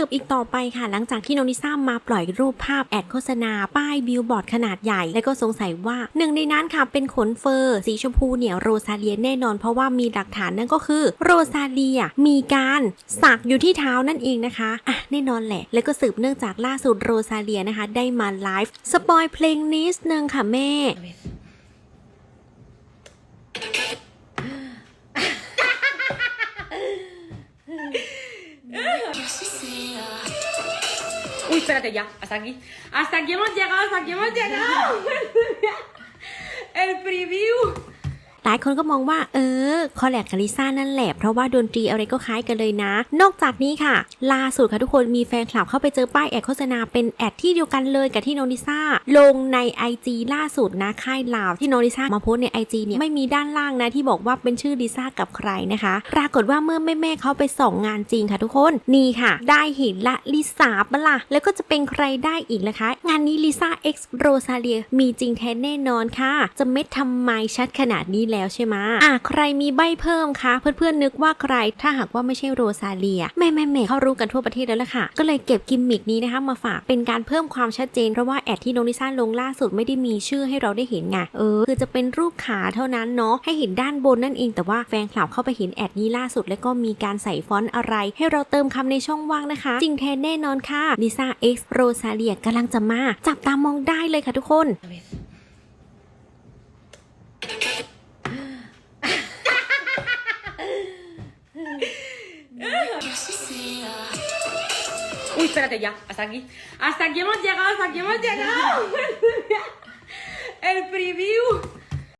สืบอีกต่อไปค่ะ หลังจากที่โนนิซ่ามาปล่อยรูปภาพแอดโฆษณาป้ายบิลบอร์ดขนาดใหญ่ และก็สงสัยว่าหนึ่งในนั้นค่ะเป็นขนเฟอร์สีชมพูเนี่ยโรซาเลียแน่นอน เพราะว่ามีหลักฐานนั่นก็คือโรซาเลียมีการสักอยู่ที่เท้านั่นเองนะคะอะแน่นอนแหละ แล้วก็สืบเนื่องจากล่าสุดโรซาเลียนะคะได้มาไลฟ์สปอยเพลงนิดนึงค่ะแม่ Espérate ya, hasta aquí. Hasta aquí hemos llegado, hasta aquí hemos llegado. El preview. หลายคนก็มองว่าเออคอลแลบกับลิซ่านั่นแหละเพราะว่าดนตรีอะไรก็คล้ายกันเลยนะ นอกจากนี้ค่ะ ล่าสุดค่ะทุกคนมีแฟนคลับเข้าไปเจอป้ายแอดโฆษณาเป็นแอดที่เดียวกันเลยกับที่โนนิซ่าลงใน IG ล่าสุดนะค่ายลาวที่โนนิซ่ามาโพสใน IG เนี่ยไม่มีด้านล่างนะที่บอกว่าเป็นชื่อลิซ่ากับใครนะคะ ปรากฏว่าเมื่อแม่ๆเขาไปส่องงานจริงค่ะทุกคนนี่ค่ะ ได้เห็นละลิซ่าปะล่ะแล้วก็จะเป็นใครได้อีกนะคะ งานนี้ลิซ่า X โรซาเลียมีจริงแท้แน่นอนค่ะ จะเม็ดทำไมชัดขนาดนี้แล้วใช่ไหมอะใครมีใบเพิ่มคะ เพื่อนๆนึกว่าใครถ้าหากว่าไม่ใช่โรซาเลียแม่แม่แม่เขารู้กันทั่วประเทศแล้วล่ะค่ะ ก็เลยเก็บกิมมิกนี้นะคะมาฝากเป็นการเพิ่มความชัดเจนเพราะว่าแอดที่โนนิซ่าลงล่าสุดไม่ได้มีชื่อให้เราได้เห็นไงเออคือจะเป็นรูปขาเท่านั้นเนาะให้เห็นด้านบนนั่นเองแต่ว่าแฟนคลับเข้าไปเห็นแอดนี้ล่าสุด แล้วก็มีการใส่ฟอนต์อะไร ให้เราเติมคำในช่องว่างนะคะ จริงแท้แน่นอนค่ะลิซ่า X โรซาเลียกำลังจะมา จับตามองได้เลยค่ะทุกคน Uy, espérate ya, hasta aquí. Hasta aquí hemos llegado, hasta aquí hemos llegado. El preview.